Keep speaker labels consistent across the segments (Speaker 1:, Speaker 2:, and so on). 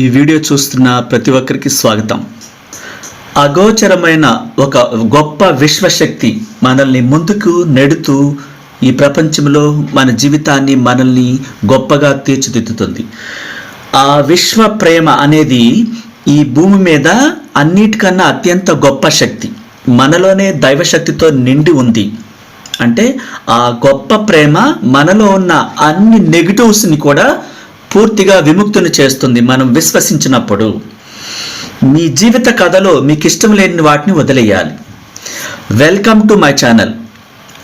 Speaker 1: ఈ వీడియో చూస్తున్న ప్రతి ఒక్కరికి స్వాగతం. అగోచరమైన ఒక గొప్ప విశ్వశక్తి మనల్ని ముందుకు నెడుతూ ఈ ప్రపంచంలో మన జీవితాన్ని మనల్ని గొప్పగా తీర్చిదిద్దుతుంది. ఆ విశ్వ ప్రేమ అనేది ఈ భూమి మీద అన్నిటికన్నా అత్యంత గొప్ప శక్తి. మనలోనే దైవశక్తితో నిండి ఉంది. అంటే ఆ గొప్ప ప్రేమ మనలో ఉన్న అన్ని నెగిటివ్స్ని కూడా పూర్తిగా విముక్తిని చేస్తుంది మనం విశ్వసించినప్పుడు. మీ జీవిత కథలో మీకు ఇష్టం లేని వాటిని వదిలేయాలి. వెల్కమ్ టు మై ఛానల్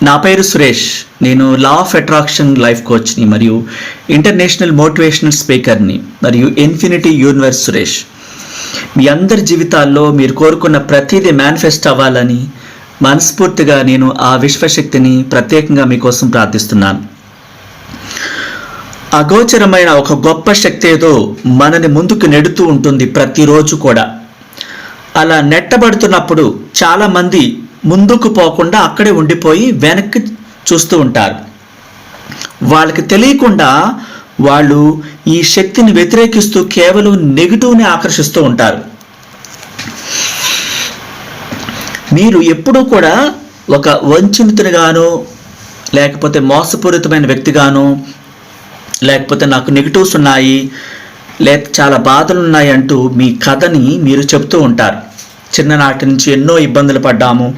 Speaker 1: నా పేరు సురేష్. నేను లా ఆఫ్ అట్రాక్షన్ లైఫ్ కోచ్ని మరియు ఇంటర్నేషనల్ మోటివేషనల్ స్పీకర్ని మరియు ఇన్ఫినిటీ యూనివర్స్ సురేష్. మీ అందరి జీవితాల్లో మీరు కోరుకున్న ప్రతిదీ మేనిఫెస్ట్ అవ్వాలని మనస్ఫూర్తిగా నేను ఆ విశ్వశక్తిని ప్రత్యేకంగా మీకోసం ప్రార్థిస్తున్నాను. అగోచరమైన ఒక గొప్ప శక్తి ఏదో మనని ముందుకు నెడుతూ ఉంటుంది ప్రతిరోజు కూడా. అలా నెట్టబడుతున్నప్పుడు చాలామంది ముందుకు పోకుండా అక్కడే ఉండిపోయి వెనక్కి చూస్తూ ఉంటారు. వాళ్ళకి తెలియకుండా వాళ్ళు ఈ శక్తిని వ్యతిరేకిస్తూ కేవలం నెగిటివ్ని ఆకర్షిస్తూ ఉంటారు. మీరు ఎప్పుడూ కూడా ఒక వంచితునిగాను లేకపోతే మోసపూరితమైన వ్యక్తిగాను లేకపోతే నాకు నెగిటివ్స్ ఉన్నాయి లేక చాలా బాధలు ఉన్నాయి అంటూ మీ కథని మీరు చెప్తూ ఉంటారు. చిన్ననాటి నుంచి ఎన్నో ఇబ్బందులు పడ్డాము.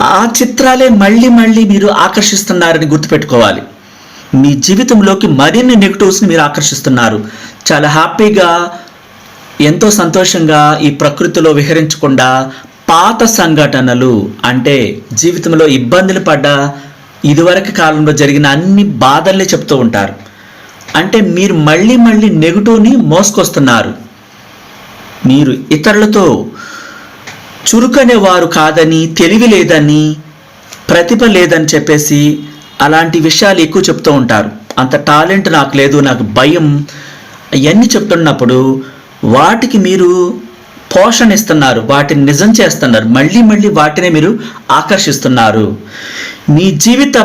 Speaker 1: ఆ చిత్రాలే మళ్ళీ మళ్ళీ మీరు ఆకర్షిస్తున్నారని గుర్తుపెట్టుకోవాలి. మీ జీవితంలోకి మరిన్ని నెగిటివ్స్ని మీరు ఆకర్షిస్తున్నారు. చాలా హ్యాపీగా ఎంతో సంతోషంగా ఈ ప్రకృతిలో విహరించకుండా పాత సంఘటనలు అంటే జీవితంలో ఇబ్బందులు పడ్డ ఇదివరకు కాలంలో జరిగిన అన్ని బాధల్ని చెప్తూ ఉంటారు. అంటే మీరు మళ్ళీ మళ్ళీ నెగిటివ్ని మోసుకొస్తున్నారు. మీరు ఇతరులతో చురుకనే వారు కాదని తెలివి లేదని ప్రతిభ లేదని చెప్పేసి అలాంటి విషయాలు ఎక్కువ చెప్తూ ఉంటారు. అంత టాలెంట్ నాకు లేదు నాకు భయం అవన్నీ చెప్తున్నప్పుడు వాటికి మీరు పోషణ ఇస్తున్నారు వాటిని నిజం చేస్తున్నారు మళ్ళీ మళ్ళీ వాటినే మీరు ఆకర్షిస్తున్నారు. మీ జీవిత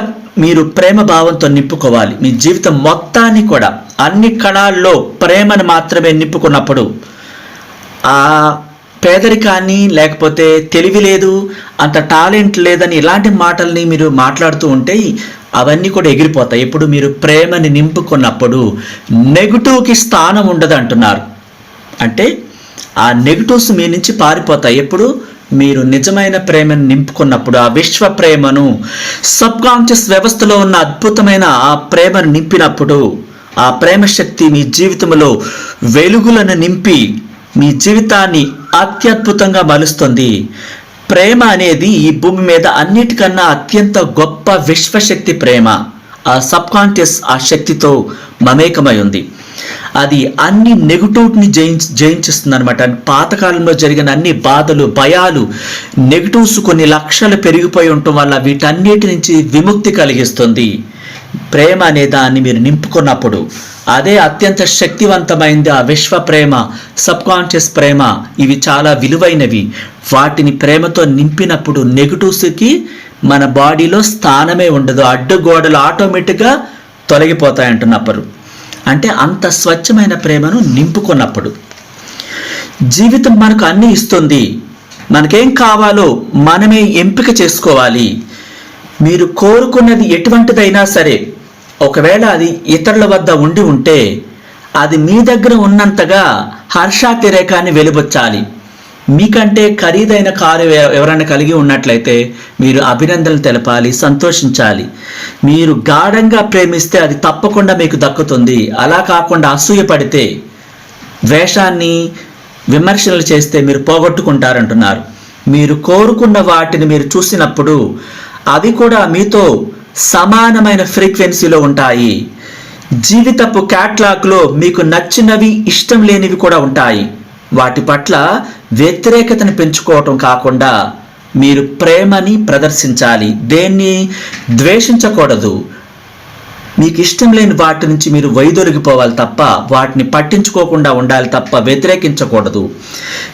Speaker 1: మీరు ప్రేమ భావంతో నింపుకోవాలి. మీ జీవితం మొత్తాన్ని కూడా అన్ని కణాల్లో ప్రేమను మాత్రమే నింపుకున్నప్పుడు ఆ పేదరికాన్ని లేకపోతే తెలివి లేదు అంత టాలెంట్ లేదని ఇలాంటి మాటల్ని మీరు మాట్లాడుతూ ఉంటే అవన్నీ కూడా ఎగిరిపోతాయి. ఇప్పుడు మీరు ప్రేమని నింపుకున్నప్పుడు నెగిటివ్కి స్థానం ఉండదు అంటున్నారు అంటే ఆ నెగిటివ్స్ మీ నుంచి పారిపోతాయి. ఎప్పుడు? మీరు నిజమైన ప్రేమను నింపుకున్నప్పుడు. ఆ విశ్వ ప్రేమను సబ్ కాన్షియస్ వ్యవస్థలో ఉన్న అద్భుతమైన ఆ ప్రేమను నింపినప్పుడు ఆ ప్రేమ శక్తి మీ జీవితంలో వెలుగులను నింపి మీ జీవితాన్ని అత్యద్భుతంగా మలుస్తుంది. ప్రేమ అనేది ఈ భూమి మీద అన్నిటికన్నా అత్యంత గొప్ప విశ్వశక్తి ప్రేమ. ఆ సబ్ కాన్షియస్ ఆ శక్తితో మమేకమై ఉంది. అది అన్ని నెగిటివ్ని జయించి జయించిస్తుంది అనమాట పాతకాలంలో జరిగిన అన్ని బాధలు భయాలు నెగిటివ్స్ కొన్ని లక్షలు పెరిగిపోయి ఉండటం వల్ల వీటన్నిటి నుంచి విముక్తి కలిగిస్తుంది. ప్రేమ అనే దాన్ని మీరు నింపుకున్నప్పుడు అదే అత్యంత శక్తివంతమైంది ఆ విశ్వ ప్రేమ సబ్ కాన్షియస్ ప్రేమ. ఇవి చాలా విలువైనవి. వాటిని ప్రేమతో నింపినప్పుడు నెగిటివ్స్కి మన బాడీలో స్థానమే ఉండదు. అడ్డుగోడలు ఆటోమేటిక్గా తొలగిపోతాయంటున్నప్పుడు. అంటే అంత స్వచ్ఛమైన ప్రేమను నింపుకున్నప్పుడు. జీవితం మనకు అన్నీ ఇస్తుంది. మనకేం కావాలో మనమే ఎంపిక చేసుకోవాలి. మీరు కోరుకున్నది ఎటువంటిదైనా సరే ఒకవేళ అది ఇతరుల వద్ద ఉండి ఉంటే అది మీ దగ్గర ఉన్నంతగా హర్షాతిరేకాన్ని వెలుబొచ్చాలి మీకంటే ఖరీదైన కారు ఎవరైనా కలిగి ఉన్నట్లయితే మీరు అభినందనలు తెలపాలి సంతోషించాలి. మీరు గాఢంగా ప్రేమిస్తే అది తప్పకుండా మీకు దక్కుతుంది. అలా కాకుండా అసూయపడితే ద్వేషాన్ని విమర్శలు చేస్తే మీరు పోగొట్టుకుంటారంటున్నారు. మీరు కోరుకున్న వాటిని మీరు చూసినప్పుడు అవి కూడా మీతో సమానమైన ఫ్రీక్వెన్సీలో ఉంటాయి. జీవితపు క్యాట్లాగ్లో మీకు నచ్చినవి ఇష్టం లేనివి కూడా ఉంటాయి. వాటి పట్ల వ్యతిరేకతను పెంచుకోవటం కాకుండా మీరు ప్రేమని ప్రదర్శించాలి. దేన్ని ద్వేషించకూడదు. మీకు ఇష్టం లేని వాటి నుంచి మీరు వైదొలిగిపోవాలి తప్ప వాటిని పట్టించుకోకుండా ఉండాలి తప్ప వ్యతిరేకించకూడదు.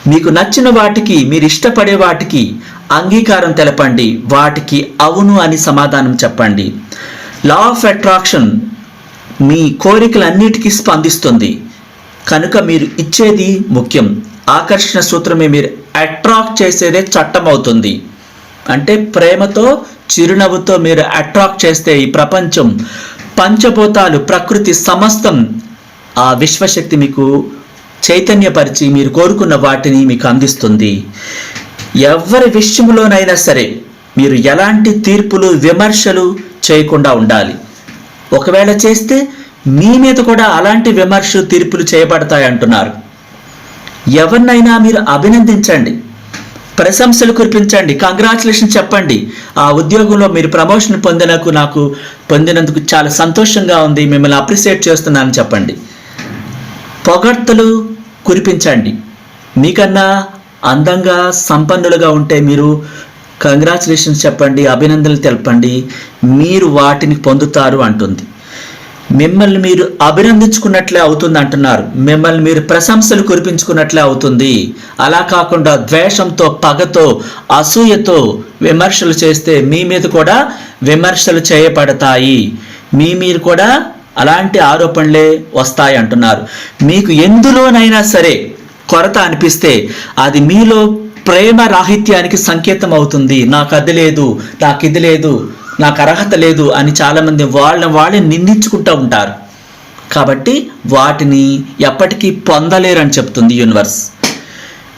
Speaker 1: మీకు నచ్చిన వాటికి మీరు ఇష్టపడే వాటికి అంగీకారం తెలపండి. వాటికి అవును అని సమాధానం చెప్పండి. లా ఆఫ్ అట్రాక్షన్ మీ కోరికలన్నిటికీ స్పందిస్తుంది. కనుక మీరు ఇచ్చేది ముఖ్యం. ఆకర్షణ సూత్రమే మీరు అట్రాక్ట్ చేసేదే చట్టం అవుతుంది అంటే ప్రేమతో చిరునవ్వుతో మీరు అట్రాక్ట్ చేస్తే ఈ ప్రపంచం పంచభూతాలు ప్రకృతి సమస్తం ఆ విశ్వశక్తి మీకు చైతన్యపరిచి మీరు కోరుకున్న వాటిని మీకు అందిస్తుంది. ఎవరి విషయంలోనైనా సరే మీరు ఎలాంటి తీర్పులు విమర్శలు చేయకుండా ఉండాలి. ఒకవేళ చేస్తే మీ మీద కూడా అలాంటి విమర్శ తీర్పులు చేయబడతాయి అంటున్నారు. ఎవరినైనా మీరు అభినందించండి. ప్రశంసలు కురిపించండి. కంగ్రాచులేషన్ చెప్పండి. ఆ ఉద్యోగంలో మీరు ప్రమోషన్ పొందినకు నాకు పొందినందుకు చాలా సంతోషంగా ఉంది. మిమ్మల్ని అప్రిషియేట్ చేస్తున్నానని చెప్పండి. పొగడ్తలు కురిపించండి. మీకన్నా అందంగా సంపన్నులుగా ఉంటే మీరు కంగ్రాచులేషన్స్ చెప్పండి అభినందనలు తెలపండి. మీరు వాటిని పొందుతారు అంటుంది. మిమ్మల్ని మీరు అభినందించుకున్నట్లే అవుతుంది అంటున్నారు. మిమ్మల్ని మీరు ప్రశంసలు కురిపించుకున్నట్లే అవుతుంది. అలా కాకుండా ద్వేషంతో పగతో అసూయతో విమర్శలు చేస్తే మీ మీద కూడా విమర్శలు చేయబడతాయి. మీ మీరు కూడా అలాంటి ఆరోపణలే వస్తాయి అంటున్నారు. మీకు ఎందులోనైనా సరే కొరత అనిపిస్తే అది మీలో ప్రేమ రాహిత్యానికి సంకేతం అవుతుంది. నాకు అది లేదు నాకు ఇది లేదు నాకు అర్హత లేదు అని చాలామంది వాళ్ళని వాళ్ళని నిందించుకుంటూ ఉంటారు. కాబట్టి వాటిని ఎప్పటికీ పొందలేరని చెప్తుంది యూనివర్స్.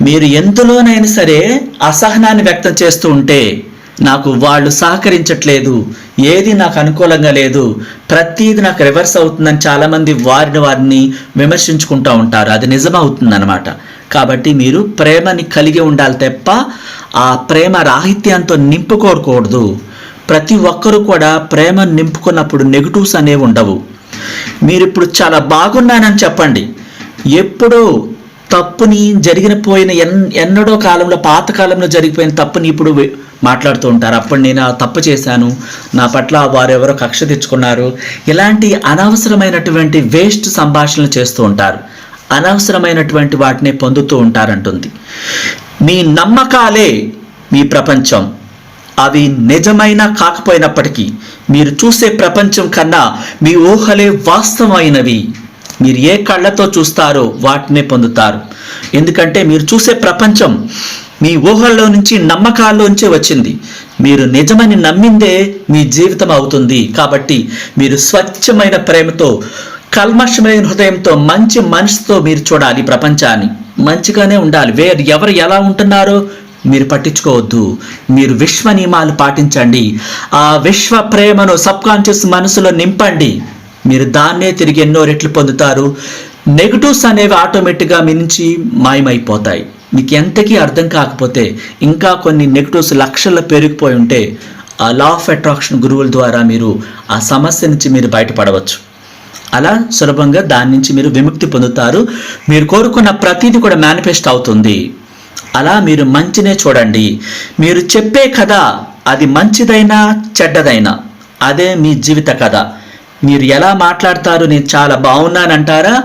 Speaker 1: మీరు ఎంతలోనైనా సరే అసహనాన్ని వ్యక్తం చేస్తూ ఉంటే నాకు వాళ్ళు సహకరించట్లేదు ఏది నాకు అనుకూలంగా లేదు ప్రతీది నాకు రివర్స్ అవుతుందని చాలామంది వారిని వారిని విమర్శించుకుంటూ ఉంటారు. అది నిజమవుతుందన్నమాట. కాబట్టి మీరు ప్రేమని కలిగి ఉండాలి తప్ప ఆ ప్రేమ రాహిత్యంతో నింపుకోకూడదు. ప్రతి ఒక్కరూ కూడా ప్రేమ నింపుకున్నప్పుడు నెగిటివ్స్ అనేవి ఉండవు. మీరు ఇప్పుడు చాలా బాగున్నానని చెప్పండి. ఎప్పుడో తప్పుని జరిగిన పోయిన ఎన్ ఎన్నడో కాలంలో పాతకాలంలో జరిగిపోయిన తప్పుని ఇప్పుడు మాట్లాడుతూ ఉంటారు. అప్పుడు నేను ఆ తప్పు చేశాను. నా పట్ల వారు ఎవరో కక్ష తెచ్చుకున్నారు. ఇలాంటి అనవసరమైనటువంటి వేస్ట్ సంభాషణలు చేస్తూ ఉంటారు. అనవసరమైనటువంటి వాటిని పొందుతూ ఉంటారంటుంది. మీ నమ్మకాలే మీ ప్రపంచం. అవి నిజమైన కాకపోయినప్పటికీ మీరు చూసే ప్రపంచం కన్నా మీ ఊహలే వాస్తవమైనవి. మీరు ఏ కళ్ళతో చూస్తారో వాటినే పొందుతారు. ఎందుకంటే మీరు చూసే ప్రపంచం మీ ఊహల్లో నుంచి నమ్మకాల్లోంచే వచ్చింది. మీరు నిజమని నమ్మిందే మీ జీవితం అవుతుంది. కాబట్టి మీరు స్వచ్ఛమైన ప్రేమతో కల్మషమైన హృదయంతో మంచి మనసుతో మీరు చూడాలి ప్రపంచాన్ని. మంచిగానే ఉండాలి. వేరు ఎవరు ఎలా ఉంటున్నారో మీరు పట్టించుకోవద్దు. మీరు విశ్వ నియమాలు పాటించండి. ఆ విశ్వ ప్రేమను సబ్ కాన్షియస్ మనసులో నింపండి. మీరు దాన్నే తిరిగి ఎన్నో రెట్లు పొందుతారు. నెగటివ్స్ అనేవి ఆటోమేటిక్గా మీ నుంచి మాయమైపోతాయి. మీకు ఎంతకీ అర్థం కాకపోతే ఇంకా కొన్ని నెగటివ్స్ లక్షల్లో పెరిగిపోయి ఉంటే ఆ లా ఆఫ్ అట్రాక్షన్ గురువుల ద్వారా మీరు ఆ సమస్య నుంచి మీరు బయటపడవచ్చు. అలా సులభంగా దాని నుంచి మీరు విముక్తి పొందుతారు. మీరు కోరుకున్న ప్రతిదీ కూడా మేనిఫెస్ట్ అవుతుంది. అలా మీరు మంచినే చూడండి. మీరు చెప్పే కథ అది మంచిదైనా చెడ్డదైనా అదే మీ జీవిత కథ. మీరు ఎలా మాట్లాడతారు నేను చాలా బాగున్నానంటారా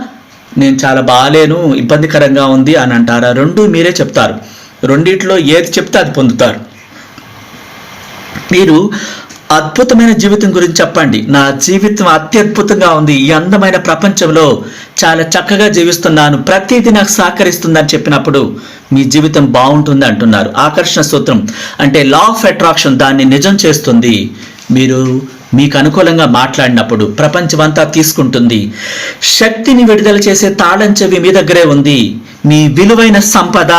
Speaker 1: నేను చాలా బాగాలేను ఇబ్బందికరంగా ఉంది అని అంటారా రెండు మీరే చెప్తారు. రెండిట్లో ఏది చెప్తే అది పొందుతారు. మీరు అద్భుతమైన జీవితం గురించి చెప్పండి. నా జీవితం అత్యద్భుతంగా ఉంది. ఈ అందమైన ప్రపంచంలో చాలా చక్కగా జీవిస్తున్నాను. ప్రతిదీ నాకు సహకరిస్తుందని చెప్పినప్పుడు మీ జీవితం బాగుంటుంది అంటున్నారు. ఆకర్షణ సూత్రం. అంటే లా ఆఫ్ అట్రాక్షన్ దాన్ని నిజం చేస్తుంది. మీరు మీకు అనుకూలంగా మాట్లాడినప్పుడు ప్రపంచమంతా తీసుకుంటుంది. శక్తిని విడుదల చేసే తాళం చెవి మీ దగ్గరే ఉంది. మీ విలువైన సంపద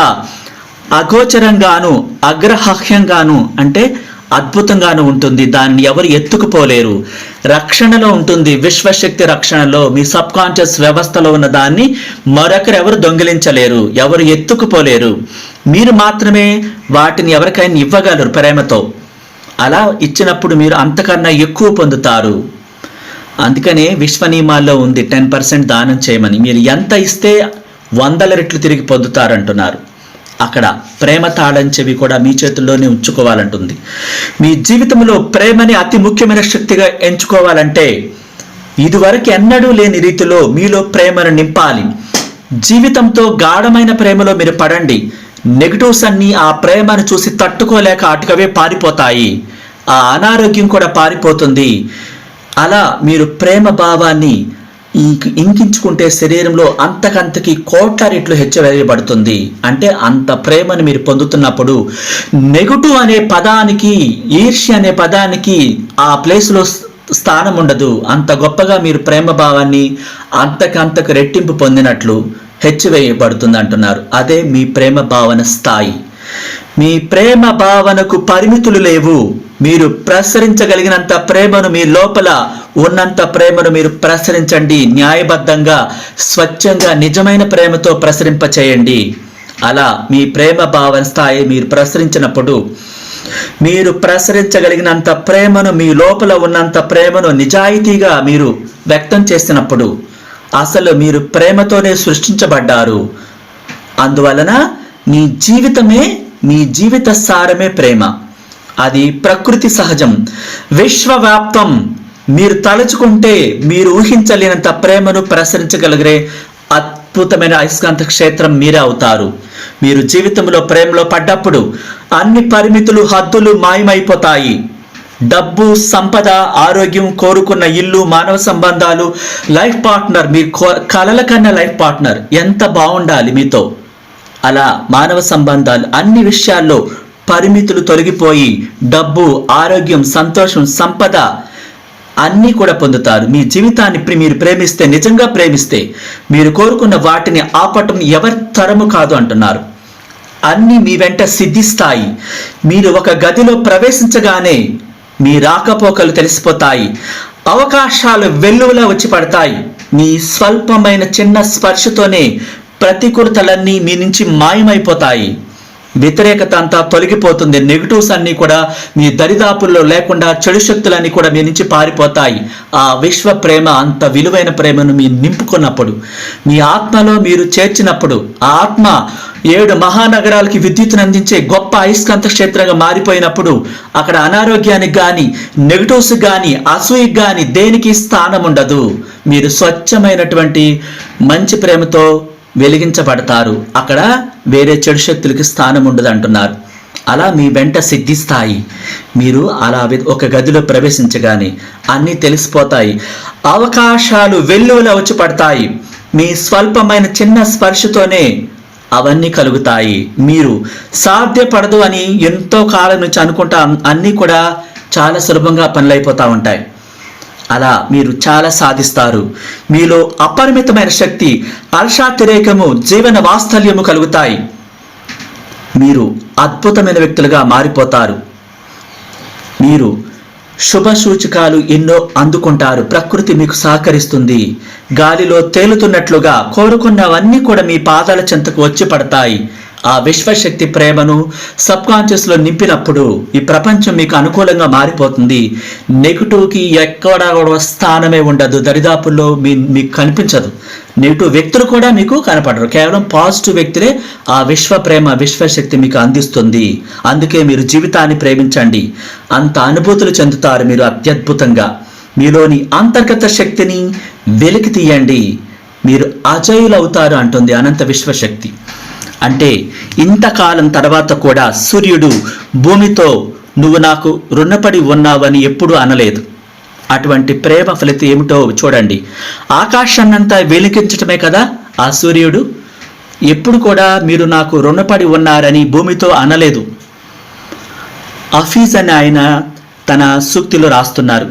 Speaker 1: అగోచరంగాను అగ్రహహ్యంగాను అంటే అద్భుతంగాను ఉంటుంది. దాన్ని ఎవరు ఎత్తుకుపోలేరు. రక్షణలో ఉంటుంది. విశ్వశక్తి రక్షణలో మీ సబ్ కాన్షియస్ వ్యవస్థలో ఉన్న దాన్ని మరొకరు ఎవరు దొంగిలించలేరు. ఎవరు ఎత్తుకుపోలేరు. మీరు మాత్రమే వాటిని ఎవరికైనా ఇవ్వగలరు ప్రేమతో. అలా ఇచ్చినప్పుడు మీరు అంతకన్నా ఎక్కువ పొందుతారు. అందుకనే విశ్వ నియమాల్లో ఉంది టెన్ పర్సెంట్ దానం చేయమని. మీరు ఎంత ఇస్తే వందల రెట్లు తిరిగి పొందుతారంటున్నారు. అక్కడ ప్రేమ తాళం చెవి కూడా మీ చేతుల్లోనే ఉంచుకోవాలంటుంది. మీ జీవితంలో ప్రేమని అతి ముఖ్యమైన శక్తిగా ఎంచుకోవాలంటే ఇదివరకు ఎన్నడూ లేని రీతిలో మీలో ప్రేమను నింపాలి. జీవితంతో గాఢమైన ప్రేమలో మీరు పడండి. నెగటివ్స్ అన్నీ ఆ ప్రేమను చూసి తట్టుకోలేక అటుకవే పారిపోతాయి. ఆ అనారోగ్యం కూడా పారిపోతుంది. అలా మీరు ప్రేమ భావాన్ని ఇంకించుకుంటే శరీరంలో అంతకంతకి కోట్ల రెట్లు హెచ్చవేయబడుతుంది. అంటే అంత ప్రేమను మీరు పొందుతున్నప్పుడు నెగటివ్ అనే పదానికి ఈర్ష్య అనే పదానికి ఆ ప్లేస్లో స్థానం ఉండదు. అంత గొప్పగా మీరు ప్రేమ భావాన్ని అంతకంతకు రెట్టింపు పొందినట్లు హెచ్చివేయబడుతుంది అంటున్నారు. అదే మీ ప్రేమ భావన స్థాయి. మీ ప్రేమ భావనకు పరిమితులు లేవు. మీరు ప్రసరించగలిగినంత ప్రేమను మీ లోపల ఉన్నంత ప్రేమను మీరు ప్రసరించండి. న్యాయబద్ధంగా స్వచ్ఛంగా నిజమైన ప్రేమతో ప్రసరింప చేయండి అలా మీ ప్రేమ భావన స్థాయి మీరు ప్రసరించినప్పుడు మీరు ప్రసరించగలిగినంత ప్రేమను మీ లోపల ఉన్నంత ప్రేమను నిజాయితీగా మీరు వ్యక్తం చేసినప్పుడు అసలు మీరు ప్రేమతోనే సృష్టించబడ్డారు. అందువలన మీ జీవితమే మీ జీవిత సారమే ప్రేమ. అది ప్రకృతి సహజం. విశ్వవ్యాప్తం. మీరు తలుచుకుంటే మీరు ఊహించలేనంత ప్రేమను ప్రసరించగలిగే అద్భుతమైన అయస్కాంత క్షేత్రం మీరే అవుతారు. మీరు జీవితంలో ప్రేమలో పడ్డప్పుడు అన్ని పరిమితులు హద్దులు మాయమైపోతాయి. డబ్బు సంపద ఆరోగ్యం కోరుకున్న ఇల్లు మానవ సంబంధాలు లైఫ్ పార్ట్నర్ మీ కలల కన్నా లైఫ్ పార్ట్నర్ ఎంత బాగుండాలి మీతో? అలా మానవ సంబంధాలు అన్ని విషయాల్లో పరిమితులు తొలగిపోయి డబ్బు ఆరోగ్యం సంతోషం సంపద అన్నీ కూడా పొందుతారు. మీ జీవితాన్ని మీరు ప్రేమిస్తే నిజంగా ప్రేమిస్తే మీరు కోరుకున్న వాటిని ఆపటం ఎవరి తరము కాదు అంటున్నారు. అన్నీ మీ వెంట సిద్ధిస్తాయి. మీరు ఒక గదిలో ప్రవేశించగానే మీ రాకపోకలు తెలిసిపోతాయి. అవకాశాలు వెల్లువలా వచ్చి పడతాయి. మీ స్వల్పమైన చిన్న స్పర్శతోనే ప్రతికూలతలన్నీ మీ నుంచి మాయమైపోతాయి. వ్యతిరేకత అంతా తొలగిపోతుంది. నెగిటివ్స్ అన్నీ కూడా మీ దరిదాపుల్లో లేకుండా చెడు శక్తులన్నీ కూడా మీ నుంచి పారిపోతాయి. ఆ విశ్వ ప్రేమ అంత విలువైన ప్రేమను మీరు నింపుకున్నప్పుడు మీ ఆత్మలో మీరు చేర్చినప్పుడు ఆ ఆత్మ ఏడు మహానగరాలకి విద్యుత్తును అందించే గొప్ప అయస్కాంత క్షేత్రంగా మారిపోయినప్పుడు అక్కడ అనారోగ్యానికి కానీ నెగిటివ్స్ కానీ అసూయకి కానీ దేనికి స్థానం ఉండదు మీరు స్వచ్ఛమైనటువంటి మంచి ప్రేమతో వెలిగించబడతారు. అక్కడ వేరే చెడు శక్తులకి స్థానం ఉండదు అంటున్నారు అలా మీ వెంట సిద్ధిస్తాయి మీరు అలా ఒక గదిలో ప్రవేశించగానే అన్నీ తెలిసిపోతాయి. అవకాశాలు వెల్లువల వచ్చి పడతాయి. మీ స్వల్పమైన చిన్న స్పర్శతోనే అవన్నీ కలుగుతాయి. మీరు సాధ్యపడదు అని ఎంతో కాలం నుంచి అనుకుంటా. అన్నీ కూడా చాలా సులభంగా పనులైపోతూ ఉంటాయి. అలా మీరు చాలా సాధిస్తారు. మీలో అపరిమితమైన శక్తి అర్షాతిరేకము జీవన వాత్సల్యము కలుగుతాయి. మీరు అద్భుతమైన వ్యక్తులుగా మారిపోతారు. మీరు శుభ సూచకాలు ఎన్నో అందుకుంటారు. ప్రకృతి మీకు సహకరిస్తుంది. గాలిలో తేలుతున్నట్లుగా కోరుకున్నవన్నీ కూడా మీ పాదాల చెంతకు వచ్చి పడతాయి. ఆ విశ్వశక్తి ప్రేమను సబ్లో నింపినప్పుడు ఈ ప్రపంచం మీకు అనుకూలంగా మారిపోతుంది. నెగిటివ్కి ఎక్కడ కూడా స్థానమే ఉండదు. దరిదాపుల్లో మీ మీకు కనిపించదు. నెగిటివ్ వ్యక్తులు కూడా మీకు కనపడరు. కేవలం పాజిటివ్ వ్యక్తులే ఆ విశ్వ ప్రేమ విశ్వశక్తి మీకు అందిస్తుంది. అందుకే మీరు జీవితాన్ని ప్రేమించండి. అంత అనుభూతులు చెందుతారు మీరు అత్యద్భుతంగా. మీలోని అంతర్గత శక్తిని వెలికి తీయండి. మీరు అజయులవుతారు అంటుంది అనంత విశ్వశక్తి. అంటే ఇంతకాలం తర్వాత కూడా సూర్యుడు భూమితో నువ్వు నాకు రుణపడి ఉన్నావని ఎప్పుడూ అనలేదు. అటువంటి ప్రేమ ఫలితం ఏమిటో చూడండి. ఆకాశాన్నంతా వెలిగించటమే కదా ఆ సూర్యుడు? ఎప్పుడు కూడా మీరు నాకు రుణపడి ఉన్నారని భూమితో అనలేదు. అఫీజ్ అని ఆయన తన సూక్తిలో రాస్తున్నారు.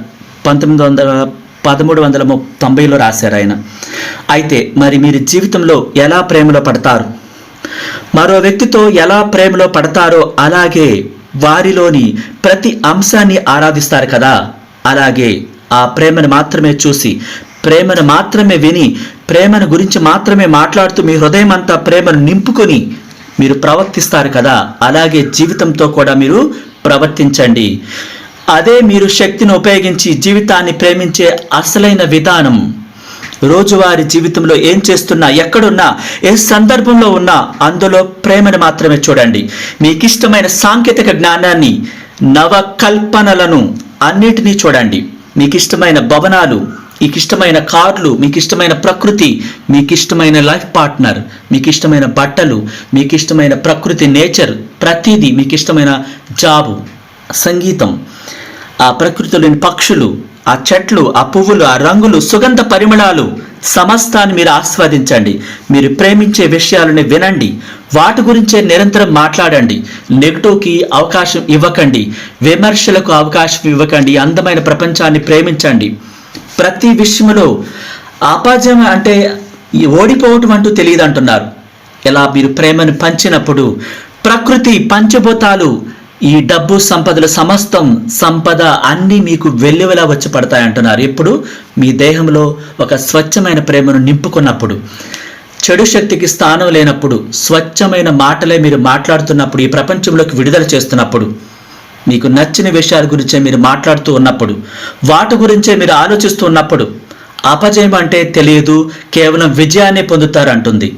Speaker 1: పంతొమ్మిది వందల పదమూడు వందల తొంభైలో రాశారు ఆయన. అయితే మరి మీరు జీవితంలో ఎలా ప్రేమలో పడతారు? మరో వ్యక్తితో ఎలా ప్రేమలో పడతారో అలాగే వారిలోని ప్రతి అంశాన్ని ఆరాధిస్తారు కదా. అలాగే ఆ ప్రేమను మాత్రమే చూసి ప్రేమను మాత్రమే విని ప్రేమను గురించి మాత్రమే మాట్లాడుతూ మీ హృదయం అంతా ప్రేమను నింపుకొని మీరు ప్రవర్తిస్తారు కదా. అలాగే జీవితంతో కూడా మీరు ప్రవర్తించండి. అదే మీరు శక్తిని ఉపయోగించి జీవితాన్ని ప్రేమించే అసలైన విధానం. రోజువారి జీవితంలో ఏం చేస్తున్నా ఎక్కడున్నా ఏ సందర్భంలో ఉన్నా అందులో ప్రేమను మాత్రమే చూడండి. మీకు ఇష్టమైన సాంకేతిక జ్ఞానాన్ని నవకల్పనలను అన్నిటినీ చూడండి. మీకు ఇష్టమైన భవనాలు మీకు ఇష్టమైన కార్లు మీకు ఇష్టమైన ప్రకృతి మీకు ఇష్టమైన లైఫ్ పార్ట్నర్ మీకు ఇష్టమైన బట్టలు మీకు ఇష్టమైన ప్రకృతి నేచర్ ప్రతిదీ మీకు ఇష్టమైన జాబు సంగీతం ఆ ప్రకృతిలోని పక్షులు ఆ చెట్లు ఆ పువ్వులు ఆ రంగులు సుగంధ పరిమళాలు సమస్తాన్ని మీరు ఆస్వాదించండి. మీరు ప్రేమించే విషయాలను వినండి. వాటి గురించే నిరంతరం మాట్లాడండి. నెగిటివ్కి అవకాశం ఇవ్వకండి. విమర్శలకు అవకాశం ఇవ్వకండి. అందమైన ప్రపంచాన్ని ప్రేమించండి. ప్రతి విషయంలో అపజయం అంటే ఓడిపోవటం అంటూ తెలియదు అంటున్నారు ఇలా మీరు ప్రేమను పంచినప్పుడు ప్రకృతి పంచభూతాలు ఈ డబ్బు సంపదల సమస్తం సంపద అన్నీ మీకు వెల్లువలా వచ్చి పడతాయి అంటున్నారు. ఇప్పుడు మీ దేహంలో ఒక స్వచ్ఛమైన ప్రేమను నింపుకున్నప్పుడు చెడు శక్తికి స్థానం లేనప్పుడు స్వచ్ఛమైన మాటలే మీరు మాట్లాడుతున్నప్పుడు ఈ ప్రపంచంలోకి విడుదల చేస్తున్నప్పుడు మీకు నచ్చిన విషయాల గురించే మీరు మాట్లాడుతూ ఉన్నప్పుడు వాటి గురించే మీరు ఆలోచిస్తూ ఉన్నప్పుడు అపజయం అంటే తెలియదు కేవలం విజయాన్ని పొందుతారంటుంది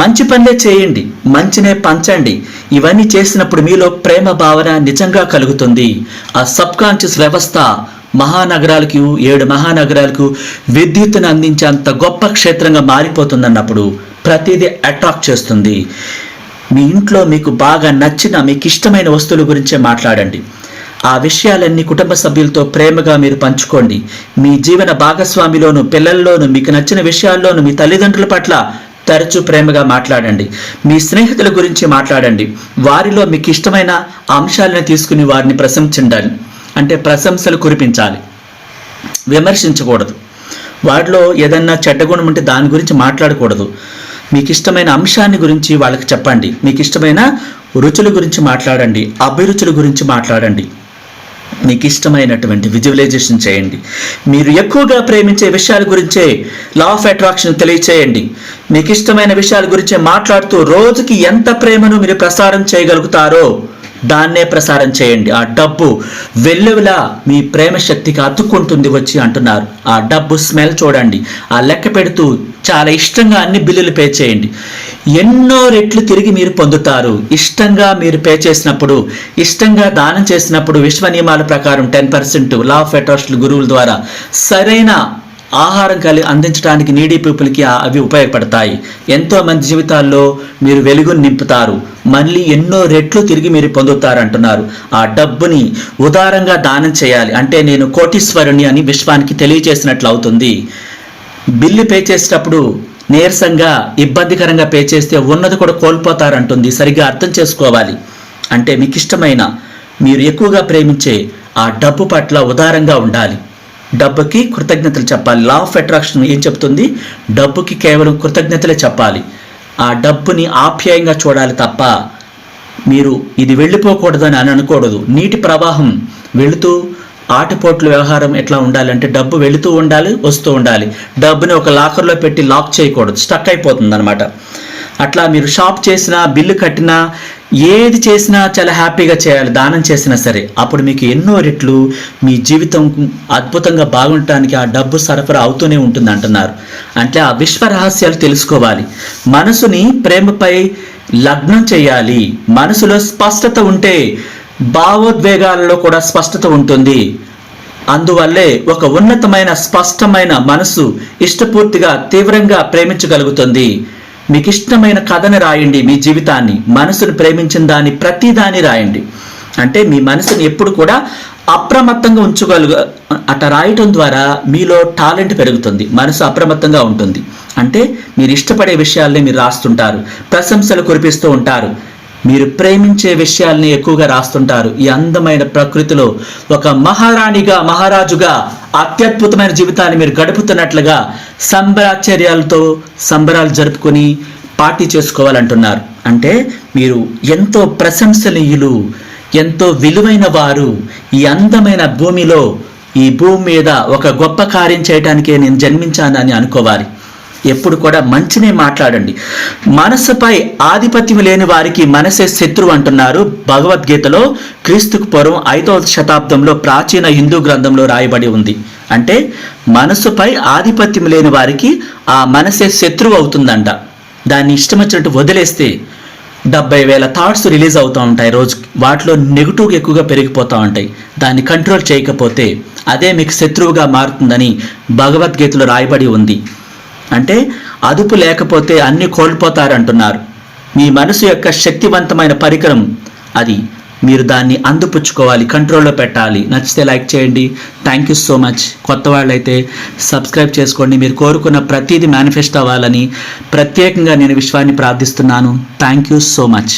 Speaker 1: మంచి పనులే చేయండి మంచినే పంచండి. ఇవన్నీ చేసినప్పుడు మీలో ప్రేమ భావన నిజంగా కలుగుతుంది. ఆ సబ్ కాన్షియస్ వ్యవస్థ మహానగరాలకు ఏడు మహానగరాలకు విద్యుత్తును అందించే అంత గొప్ప క్షేత్రంగా మారిపోతుందన్నప్పుడు ప్రతిదీ అట్రాక్ట్ చేస్తుంది. మీ ఇంట్లో మీకు బాగా నచ్చిన మీకు ఇష్టమైన వస్తువుల గురించే మాట్లాడండి. ఆ విషయాలన్నీ కుటుంబ సభ్యులతో ప్రేమగా మీరు పంచుకోండి. మీ జీవన భాగస్వామిలోను పిల్లల్లోనూ మీకు నచ్చిన విషయాల్లోనూ మీ తల్లిదండ్రుల పట్ల తరచూ ప్రేమగా మాట్లాడండి. మీ స్నేహితుల గురించి మాట్లాడండి. వారిలో మీకు ఇష్టమైన అంశాలను తీసుకుని వారిని ప్రశంసించాలి అంటే ప్రశంసలు కురిపించాలి. విమర్శించకూడదు. వారిలో ఏదన్నా చెడ్డగుణం ఉంటే దాని గురించి మాట్లాడకూడదు. మీకు ఇష్టమైన అంశాన్ని గురించి వాళ్ళకి చెప్పండి. మీకు ఇష్టమైన రుచుల గురించి మాట్లాడండి. అభిరుచుల గురించి మాట్లాడండి. మీకు ఇష్టమైనటువంటి విజువలైజేషన్ చేయండి. మీరు ఎక్కువగా ప్రేమించే విషయాల గురించే లా ఆఫ్ అట్రాక్షన్ తెలియచేయండి. మీకు ఇష్టమైన విషయాల గురించే మాట్లాడుతూ రోజుకి ఎంత ప్రేమను మీరు ప్రసారం చేయగలుగుతారో దాన్నే ప్రసారం చేయండి. ఆ డబ్బు వెల్లువిలా మీ ప్రేమ శక్తికి అతుక్కుంటుంది వచ్చి అంటున్నారు. ఆ డబ్బు స్మెల్ చూడండి. ఆ లెక్క పెడుతూ చాలా ఇష్టంగా అన్ని బిల్లులు పే చేయండి. ఎన్నో రెట్లు తిరిగి మీరు పొందుతారు. ఇష్టంగా మీరు పే చేసినప్పుడు ఇష్టంగా దానం చేసినప్పుడు విశ్వ నియమాల ప్రకారం ten percent law of attraction గురువుల ద్వారా సరైన ఆహారం కలి అందించడానికి నీడీ పీపుల్కి అవి ఉపయోగపడతాయి. ఎంతో మంది జీవితాల్లో మీరు వెలుగును నింపుతారు. మళ్ళీ ఎన్నో రెట్లు తిరిగి మీరు పొందుతారు అంటున్నారు ఆ డబ్బుని ఉదారంగా దానం చేయాలి. అంటే నేను కోటీశ్వరుని అని విశ్వానికి తెలియజేసినట్లు అవుతుంది బిల్లు పే చేసేటప్పుడు నీరసంగా ఇబ్బందికరంగా పే చేస్తే ఉన్నది కూడా కోల్పోతారంటుంది. సరిగ్గా అర్థం చేసుకోవాలి. అంటే మీకు ఇష్టమైన మీరు ఎక్కువగా ప్రేమించే ఆ డబ్బు పట్ల ఉదారంగా ఉండాలి. డబ్బుకి కృతజ్ఞతలు చెప్పాలి. లా ఆఫ్ అట్రాక్షన్ ఏం చెప్తుంది? డబ్బుకి కేవలం కృతజ్ఞతలే చెప్పాలి. ఆ డబ్బుని ఆప్యాయంగా చూడాలి తప్ప మీరు ఇది వెళ్ళిపోకూడదని అని అనకూడదు. నీటి ప్రవాహం వెళుతూ ఆటిపోట్ల వ్యవహారం ఎట్లా ఉండాలంటే డబ్బు వెళుతూ ఉండాలి వస్తూ ఉండాలి. డబ్బుని ఒక లాకర్లో పెట్టి లాక్ చేయకూడదు. స్టక్ అయిపోతుంది అనమాట అట్లా మీరు షాప్ చేసినా బిల్లు కట్టినా ఏది చేసినా చాలా హ్యాపీగా చేయాలి దానం చేసినా సరే. అప్పుడు మీకు ఎన్నో రెట్లు మీ జీవితం అద్భుతంగా బాగుండటానికి ఆ డబ్బు సరఫరా అవుతూనే ఉంటుంది అంటున్నారు. అంటే ఆ విశ్వ రహస్యాలు తెలుసుకోవాలి. మనసుని ప్రేమపై లగ్నం చేయాలి. మనసులో స్పష్టత ఉంటే భావోద్వేగాలలో కూడా స్పష్టత ఉంటుంది. అందువల్లే ఒక ఉన్నతమైన స్పష్టమైన మనసు ఇష్టపూర్తిగా తీవ్రంగా ప్రేమించగలుగుతుంది. మీకు ఇష్టమైన కథని రాయండి మీ జీవితాన్ని. మనసును ప్రేమించిన దాన్ని ప్రతి దాన్ని రాయండి. అంటే మీ మనసుని ఎప్పుడు కూడా అప్రమత్తంగా ఉంచగలుగు అట్లా రాయటం ద్వారా మీలో టాలెంట్ పెరుగుతుంది. మనసు అప్రమత్తంగా ఉంటుంది. అంటే మీరు ఇష్టపడే విషయాల్ని మీరు రాస్తుంటారు. ప్రశంసలు కురిపిస్తూ ఉంటారు. మీరు ప్రేమించే విషయాల్ని ఎక్కువగా రాస్తుంటారు. ఈ అందమైన ప్రకృతిలో ఒక మహారాణిగా మహారాజుగా అత్యద్భుతమైన జీవితాన్ని మీరు గడుపుతున్నట్లుగా సంబరాచర్యాలతో సంబరాలు జరుపుకొని పార్టీ చేసుకోవాలంటున్నారు. అంటే మీరు ఎంతో ప్రశంసనీయులు ఎంతో విలువైన వారు ఈ అందమైన భూమిలో ఈ భూమి మీద ఒక గొప్ప కార్యం చేయడానికే నేను జన్మించానని అనుకోవాలి. ఎప్పుడు కూడా మంచినే మాట్లాడండి. మనసుపై ఆధిపత్యం లేని వారికి మనసే శత్రువు అంటున్నారు భగవద్గీతలో క్రీస్తుకు పూర్వం ఐదవ శతాబ్దంలో ప్రాచీన హిందూ గ్రంథంలో రాయబడి ఉంది. అంటే మనసుపై ఆధిపత్యం లేని వారికి ఆ మనసే శత్రువు అవుతుందంట. దాన్ని ఇష్టం వచ్చినట్టు వదిలేస్తే డెబ్బై వేల థాట్స్ రిలీజ్ అవుతూ ఉంటాయి రోజు. వాటిలో నెగిటివ్ ఎక్కువగా పెరిగిపోతూ ఉంటాయి. దాన్ని కంట్రోల్ చేయకపోతే అదే మీకు శత్రువుగా మారుతుందని భగవద్గీతలో రాయబడి ఉంది. అంటే అదుపు లేకపోతే అన్ని కోల్పోతారంటున్నారు. మీ మనసు యొక్క శక్తివంతమైన పరికరం అది. మీరు దాన్ని అందిపుచ్చుకోవాలి కంట్రోల్లో పెట్టాలి. నచ్చితే లైక్ చేయండి. థ్యాంక్ యూ సో మచ్ కొత్త వాళ్ళైతే సబ్స్క్రైబ్ చేసుకోండి. మీరు కోరుకున్న ప్రతిదీ మేనిఫెస్ట్ అవ్వాలని ప్రత్యేకంగా నేను విశ్వాన్ని ప్రార్థిస్తున్నాను. Thank you so much